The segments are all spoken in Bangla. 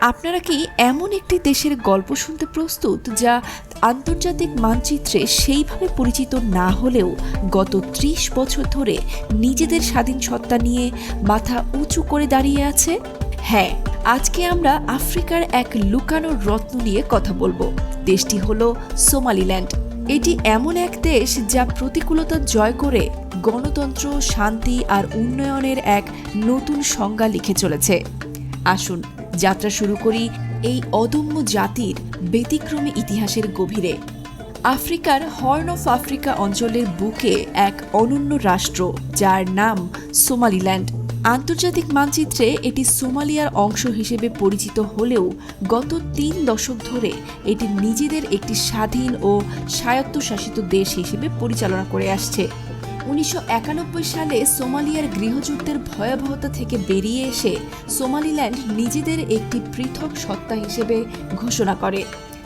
আপনারা কি এমন একটি দেশের গল্প শুনতে প্রস্তুত যা আন্তর্জাতিক মানচিত্রে সেইভাবে পরিচিত না হলেও গত ত্রিশ বছর ধরে নিজেদের স্বাধীন সত্তা নিয়ে মাথা উঁচু করে দাঁড়িয়ে আছে? হ্যাঁ আজকে আমরা আফ্রিকার এক লুকানো রত্ন নিয়ে কথা বলব। দেশটি হলো সোমালিল্যান্ড। এটি এমন এক দেশ যা প্রতিকূলতা জয় করে গণতন্ত্র, শান্তি আর উন্নয়নের এক নতুন সংজ্ঞা লিখে চলেছে। আসুন যাত্রা শুরু করি এই অদম্য জাতির ব্যতিক্রমী ইতিহাসের গভীরে। আফ্রিকার হর্ন অফ আফ্রিকা অঞ্চলের বুকে এক অনন্য রাষ্ট্র, যার নাম সোমালিল্যান্ড। আন্তর্জাতিক মানচিত্রে এটি সোমালিয়ার অংশ হিসেবে পরিচিত হলেও গত তিন দশক ধরে এটি নিজেদের একটি স্বাধীন ও স্বায়ত্তশাসিত দেশ হিসেবে পরিচালনা করে আসছে। উনিশশো একানব্বই সালে সোমালিয়ার গৃহযুদ্ধের ভয়াবহতা থেকে বেরিয়ে এসে সোমালিল্যান্ড নিজেদের একটি পৃথক সত্তা হিসেবে ঘোষণা করে।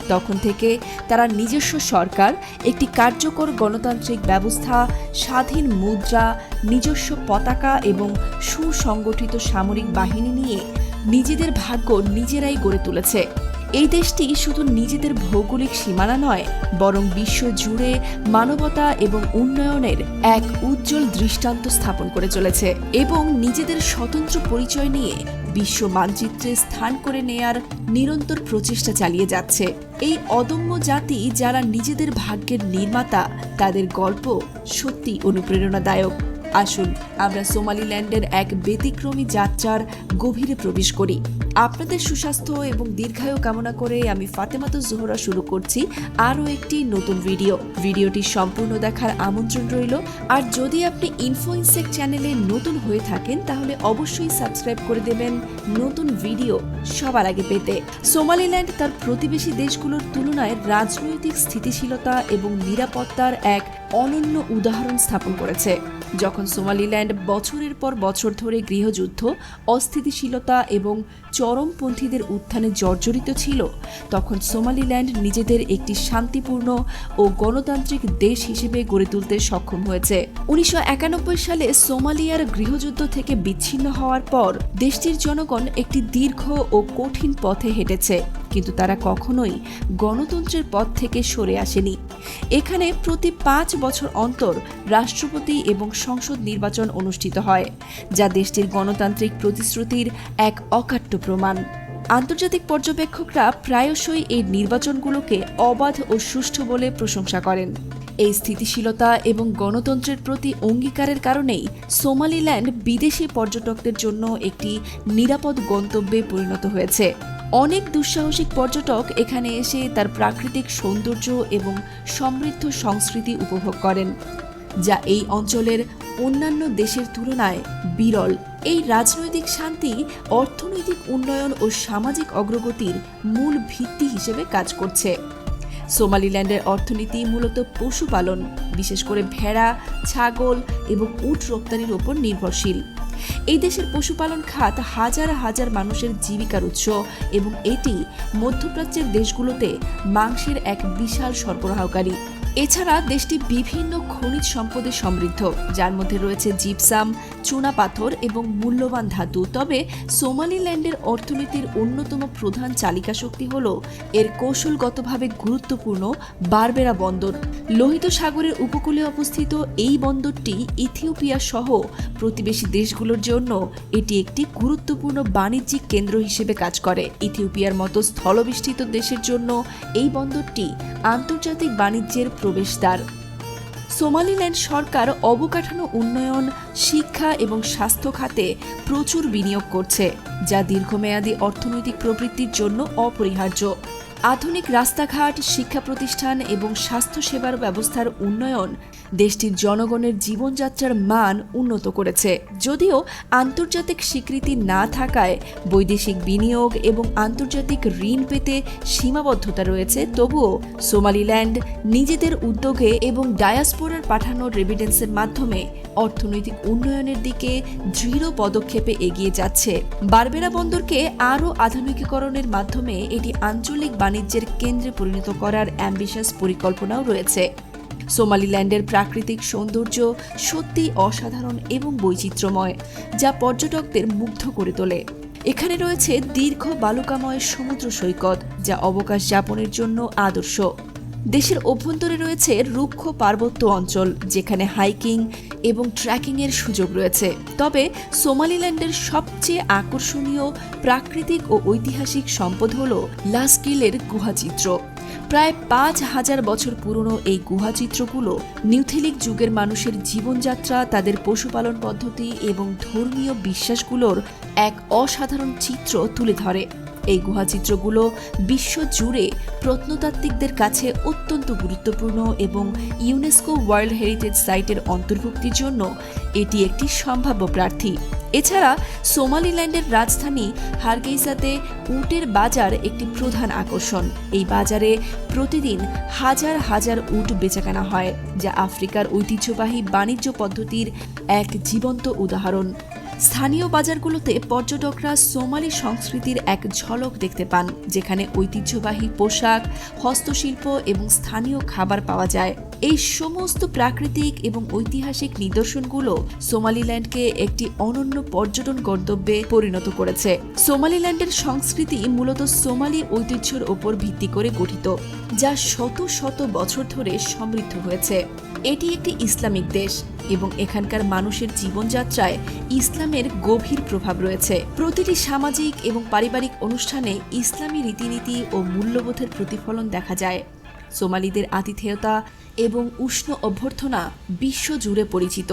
তখন থেকে তারা নিজস্ব সরকার, একটি কার্যকর গণতান্ত্রিক ব্যবস্থা, স্বাধীন মুদ্রা, নিজস্ব পতাকা এবং সুসংগঠিত সামরিক বাহিনী নিয়ে নিজেদের ভাগ্য নিজেরাই গড়ে তুলেছে। এই দেশটি শুধু নিজেদের ভৌগোলিক সীমানা নয়, বরং বিশ্ব জুড়ে মানবতা এবং উন্নয়নের এক উজ্জ্বল দৃষ্টান্ত স্থাপন করে চলেছে এবং নিজেদের স্বতন্ত্র পরিচয় নিয়ে বিশ্ব মানচিত্রে স্থান করে নেয়ার নিরন্তর প্রচেষ্টা চালিয়ে যাচ্ছে। এই অদম্য জাতি যারা নিজেদের ভাগ্যের নির্মাতা, তাদের গল্প সত্যি অনুপ্রেরণাদায়ক। আসুন, আমরা সোমালিল্যান্ডের এক ব্যতিক্রমী যাত্রার গভীরে প্রবেশ করি। আপনাদের সুস্বাস্থ্য এবং দীর্ঘায়ু কামনা করে আমি ফাতেমাতো জোহরা শুরু করছি আরও একটি নতুন ভিডিও। ভিডিওটি সম্পূর্ণ দেখার আমন্ত্রণ রইল। আর যদি আপনি ইনফোইনসেক চ্যানেলে নতুন হয়ে থাকেন, তাহলে অবশ্যই সাবস্ক্রাইব করে দেবেন নতুন ভিডিও সবার আগে পেতে। সোমালিল্যান্ড তার প্রতিবেশী দেশগুলোর তুলনায় রাজনৈতিক স্থিতিশীলতা এবং নিরাপত্তার এক অনন্য উদাহরণ স্থাপন করেছে। যখন সোমালিল্যান্ড বছরের পর বছর ধরে গৃহযুদ্ধ, অস্থিতিশীলতা এবং চরমপন্থীদের উত্থানে জর্জরিত ছিল, তখন সোমালিল্যান্ড নিজেদের একটি শান্তিপূর্ণ ও গণতান্ত্রিক দেশ হিসেবে গড়ে তুলতে সক্ষম হয়েছে। উনিশশো একানব্বই সালে সোমালিয়ার গৃহযুদ্ধ থেকে বিচ্ছিন্ন হওয়ার পর দেশটির জনগণ একটি দীর্ঘ ও কঠিন পথে হেঁটেছে, কিন্তু তারা কখনোই গণতন্ত্রের পথ থেকে সরে আসেনি। এখানে প্রতি পাঁচ বছর অন্তর রাষ্ট্রপতি এবং সংসদ নির্বাচন অনুষ্ঠিত হয়, যা দেশটির গণতান্ত্রিক প্রতিশ্রুতির এক অকাট্য প্রমাণ। আন্তর্জাতিক পর্যবেক্ষকরা প্রায়শই এই নির্বাচনগুলোকে অবাধ ও সুষ্ঠু বলে প্রশংসা করেন। এই স্থিতিশীলতা এবং গণতন্ত্রের প্রতি অঙ্গীকারের কারণেই সোমালিল্যান্ড বিদেশি পর্যটকদের জন্য একটি নিরাপদ গন্তব্যে পরিণত হয়েছে। অনেক দুঃসাহসিক পর্যটক এখানে এসে তার প্রাকৃতিক সৌন্দর্য এবং সমৃদ্ধ সংস্কৃতি উপভোগ করেন, যা এই অঞ্চলের অন্যান্য দেশের তুলনায় বিরল। এই রাজনৈতিক শান্তি, অর্থনৈতিক উন্নয়ন ও সামাজিক অগ্রগতির মূল ভিত্তি হিসেবে কাজ করছে। সোমালিল্যান্ডের অর্থনীতি মূলত পশুপালন, বিশেষ করে ভেড়া, ছাগল এবং উট রপ্তানির ওপর নির্ভরশীল। এই দেশের পশুপালন খাত হাজার হাজার মানুষের জীবিকার উৎস এবং এটি মধ্যপ্রাচ্যের দেশগুলোতে মাংসের এক বিশাল সরবরাহকারী। এছাড়া দেশটি বিভিন্ন খনিজ সম্পদে সমৃদ্ধ, যার মধ্যে রয়েছে জিপসাম চুনাপাথর এবং মূল্যবান ধাতু। তবে সোমালিল্যান্ডের অর্থনীতির অন্যতম প্রধান চালিকা শক্তি হল এর কৌশলগতভাবে গুরুত্বপূর্ণ বারবেরা বন্দর। লোহিত সাগরের উপকূলে অবস্থিত এই বন্দরটি ইথিওপিয়া সহ প্রতিবেশী দেশগুলোর জন্য এটি একটি গুরুত্বপূর্ণ বাণিজ্যিক কেন্দ্র হিসেবে কাজ করে। ইথিওপিয়ার মতো স্থলবেষ্টিত দেশের জন্য এই বন্দরটি আন্তর্জাতিক বাণিজ্যের প্রবেশদ্বার। সোমালিল্যান্ড সরকার অবকাঠামো উন্নয়ন, শিক্ষা এবং স্বাস্থ্য খাতে প্রচুর বিনিয়োগ করছে, যা দীর্ঘমেয়াদী অর্থনৈতিক প্রবৃত্তির জন্য অপরিহার্য। আধুনিক রাস্তাঘাট শিক্ষা প্রতিষ্ঠান এবং স্বাস্থ্যসেবার ব্যবস্থার উন্নয়ন দেশটির জনগণের জীবনযাত্রার মান উন্নত করেছে। যদিও আন্তর্জাতিক স্বীকৃতি না থাকায় বৈদেশিক বিনিয়োগ এবং আন্তর্জাতিক ঋণ পেতে সীমাবদ্ধতা রয়েছে, তবুও সোমালিল্যান্ড নিজেদের উদ্যোগে এবং ডায়াসপোরার পাঠানো রেভিডেন্সের মাধ্যমে অর্থনৈতিক উন্নয়নের দিকে দৃঢ় পদক্ষেপে এগিয়ে যাচ্ছে। বারবেরা বন্দরকে আরও আধুনিকীকরণের মাধ্যমে এটি আঞ্চলিক বাণিজ্যের কেন্দ্রে পরিণত করার অ্যাম্বিশাস পরিকল্পনাও রয়েছে। সোমালিল্যান্ডের প্রাকৃতিক সৌন্দর্য সত্যি অসাধারণ এবং বৈচিত্র্যময়, যা পর্যটকদের মুগ্ধ করে তোলে। এখানে রয়েছে দীর্ঘ বালুকাময় সমুদ্র সৈকত, যা অবকাশ যাপনের জন্য আদর্শ। দেশের অভ্যন্তরে রয়েছে রুক্ষ পার্বত্য অঞ্চল, যেখানে হাইকিং এবং ট্রেকিংয়ের সুযোগ রয়েছে। তবে সোমালিল্যান্ডের সবচেয়ে আকর্ষণীয় প্রাকৃতিক ও ঐতিহাসিক সম্পদ হল লাস্কিলের গুহাচিত্র। প্রায় পাঁচ হাজার বছর পুরনো এই গুহাচিত্রগুলো নিউথেলিক যুগের মানুষের জীবনযাত্রা, তাদের পশুপালন পদ্ধতি এবং ধর্মীয় বিশ্বাসগুলোর এক অসাধারণ চিত্র তুলে ধরে। এই গুহাচিত্রগুলো বিশ্ব জুড়ে প্রত্নতাত্ত্বিকদের কাছে অত্যন্ত গুরুত্বপূর্ণ এবং ইউনেস্কো ওয়ার্ল্ড হেরিটেজ সাইটের অন্তর্ভুক্তির জন্য এটি একটি সম্ভাব্য প্রার্থী। এছাড়া সোমালিল্যান্ডের রাজধানী হারগেইসাতে উটের বাজার একটি প্রধান আকর্ষণ। এই বাজারে প্রতিদিন হাজার হাজার উট বেচাকেনা হয়, যা আফ্রিকার ঐতিহ্যবাহী বাণিজ্য পদ্ধতির এক জীবন্ত উদাহরণ। স্থানীয় বাজারগুলোতে পর্যটকরা সোমালি সংস্কৃতির এক ঝলক দেখতে পান, যেখানে ঐতিহ্যবাহী পোশাক, হস্তশিল্প এবং স্থানীয় খাবার পাওয়া যায়। এই সমস্ত প্রাকৃতিক এবং ঐতিহাসিক নিদর্শনগুলো সোমালিল্যান্ডকে একটি অনন্য পর্যটন গন্তব্যে পরিণত করেছে। সোমালিল্যান্ডের সংস্কৃতি মূলত সোমালি ঐতিহ্যের ওপর ভিত্তি করে গঠিত, যা শত শত বছর ধরে সমৃদ্ধ হয়েছে। এটি একটি ইসলামিক দেশ এবং এখানকার মানুষের জীবনযাত্রায় ইসলামের গভীর প্রভাব রয়েছে। প্রতিটি সামাজিক এবং পারিবারিক অনুষ্ঠানে ইসলামী রীতিনীতি ও মূল্যবোধের প্রতিফলন দেখা যায়। সোমালিদের আতিথেয়তা এবং উষ্ণ অভ্যর্থনা বিশ্বজুড়ে পরিচিত।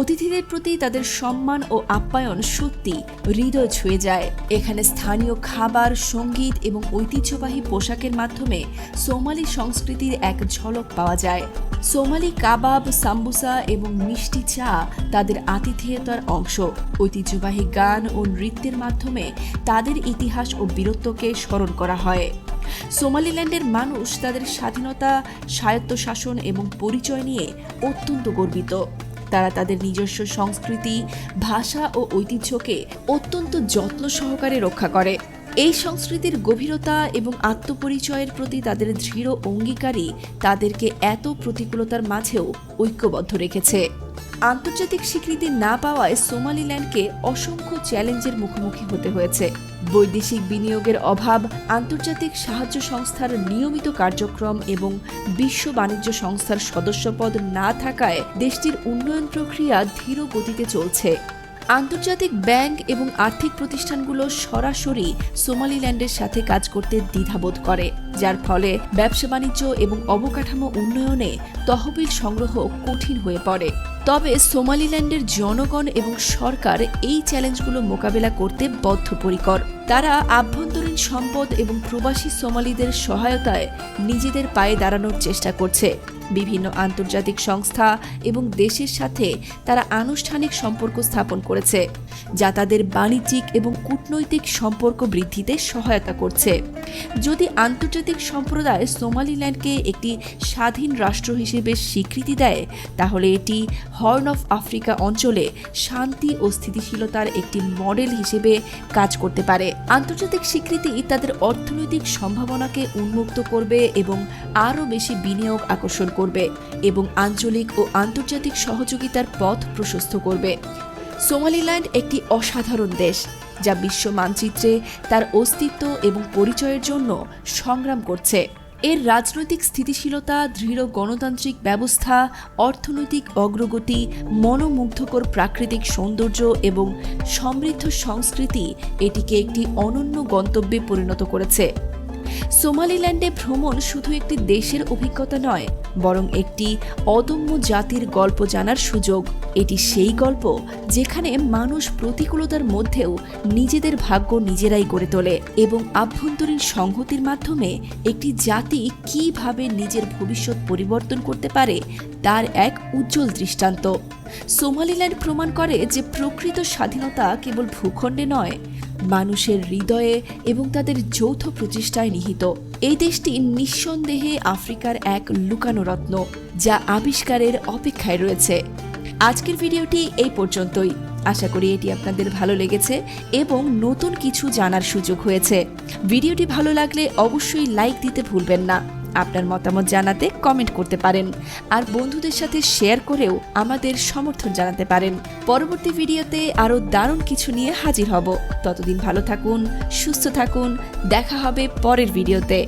অতিথিদের প্রতি তাদের সম্মান ও আপ্যায়ন সত্যি হৃদয় ছুঁয়ে যায়। এখানে স্থানীয় খাবার, সংগীত এবং ঐতিহ্যবাহী পোশাকের মাধ্যমে সোমালি সংস্কৃতির এক ঝলক পাওয়া যায়। সোমালি কাবাব, সাম্বুসা এবং মিষ্টি চা তাদের আতিথেয়তার অংশ। ঐতিহ্যবাহী গান ও নৃত্যের মাধ্যমে তাদের ইতিহাস ও বীরত্বকে স্মরণ করা হয়। সোমালিল্যান্ডের মানুষ তাদের স্বাধীনতা, স্বায়ত্তশাসন এবং পরিচয় নিয়ে অত্যন্ত গর্বিত। তারা তাদের নিজস্ব সংস্কৃতি, ভাষা ও ঐতিহ্যকে অত্যন্ত যত্ন সহকারে রক্ষা করে। এই সংস্কৃতির গভীরতা এবং আত্মপরিচয়ের প্রতি তাদের দৃঢ় অঙ্গীকারই তাদেরকে এত প্রতিকূলতার মাঝেও ঐক্যবদ্ধ রেখেছে। আন্তর্জাতিক স্বীকৃতি না পাওয়ায় সোমালিল্যান্ডকে অসংখ্য চ্যালেঞ্জের মুখোমুখি হতে হয়েছে। বৈদেশিক বিনিয়োগের অভাব, আন্তর্জাতিক সাহায্য সংস্থার নিয়মিত কার্যক্রম এবং বিশ্ব বাণিজ্য সংস্থার সদস্যপদ না থাকায় দেশটির উন্নয়ন প্রক্রিয়া ধীর গতিতে চলছে। আন্তর্জাতিক ব্যাংক এবং আর্থিক প্রতিষ্ঠানগুলো সরাসরি সোমালিল্যান্ডের সাথে কাজ করতে দ্বিধাবোধ করে, যার ফলে ব্যবসা বাণিজ্য এবং অবকাঠামো উন্নয়নে তহবিল সংগ্রহ কঠিন হয়ে পড়ে। তবে সোমালিল্যান্ডের জনগণ এবং সরকার এই চ্যালেঞ্জগুলো মোকাবেলা করতে বদ্ধপরিকর। তারা আভ্যন্তরীণ সম্পদ এবং প্রবাসী সোমালিদের সহায়তায় নিজেদের পায়ে দাঁড়ানোর চেষ্টা করছে। বিভিন্ন আন্তর্জাতিক সংস্থা এবং দেশের সাথে তারা আনুষ্ঠানিক সম্পর্ক স্থাপন করেছে, যা তাদের বাণিজ্যিক এবং কূটনৈতিক সম্পর্ক বৃদ্ধিতে সহায়তা করছে। যদি আন্তর্জাতিক সম্প্রদায় সোমালিল্যান্ডকে একটি স্বাধীন রাষ্ট্র হিসেবে স্বীকৃতি দেয়, তাহলে এটি হর্ন অফ আফ্রিকা অঞ্চলে শান্তি ও স্থিতিশীলতার একটি মডেল হিসেবে কাজ করতে পারে। আন্তর্জাতিক স্বীকৃতি তাদের অর্থনৈতিক সম্ভাবনাকে উন্মুক্ত করবে এবং আরও বেশি বিনিয়োগ আকর্ষণ করবে এবং আঞ্চলিক ও আন্তর্জাতিক সহযোগিতার পথ প্রশস্ত করবে। সোমালিল্যান্ড একটি অসাধারণ দেশ, যা বিশ্ব মানচিত্রে তার অস্তিত্ব এবং পরিচয়ের জন্য সংগ্রাম করছে। এর রাজনৈতিক স্থিতিশীলতা, দৃঢ় গণতান্ত্রিক ব্যবস্থা, অর্থনৈতিক অগ্রগতি, মনোমুগ্ধকর প্রাকৃতিক সৌন্দর্য এবং সমৃদ্ধ সংস্কৃতি এটিকে একটি অনন্য গন্তব্যে পরিণত করেছে। সোমালিল্যান্ডে ভ্রমণ শুধু একটি দেশের অভিজ্ঞতা নয়, বরং একটি অদম্য জাতির গল্প জানার সুযোগ। এটি সেই গল্প যেখানে মানুষ প্রতিকূলতার মধ্যেও নিজেদের ভাগ্য নিজেরাই গড়ে তোলে এবং আভ্যন্তরীণ সংহতির মাধ্যমে একটি জাতি কীভাবে নিজের ভবিষ্যৎ পরিবর্তন করতে পারে তার এক উজ্জ্বল দৃষ্টান্ত। সোমালিল্যান্ড প্রমাণ করে যে প্রকৃত স্বাধীনতা কেবল ভূখণ্ডে নয় মানুষের হৃদয়ে এবং তাদের যৌথ প্রচেষ্টায় নিহিত। এই দেশটি নিঃসন্দেহে আফ্রিকার এক লুকানো রত্ন, যা আবিষ্কারের অপেক্ষায় রয়েছে। আজকের ভিডিওটি এই পর্যন্তই। আশা করি এটি আপনাদের ভালো লেগেছে এবং নতুন কিছু জানার সুযোগ হয়েছে। ভিডিওটি ভালো লাগলে অবশ্যই লাইক দিতে ভুলবেন না। আপনার মতামত জানাতে কমেন্ট করতে পারেন। আর বন্ধুদের সাথে শেয়ার করেও আমাদের সমর্থন জানাতে পারেন। পরবর্তী ভিডিওতে আরও দারুণ কিছু নিয়ে হাজির হব। ততদিন ভালো থাকুন, সুস্থ থাকুন। দেখা হবে পরের ভিডিওতে।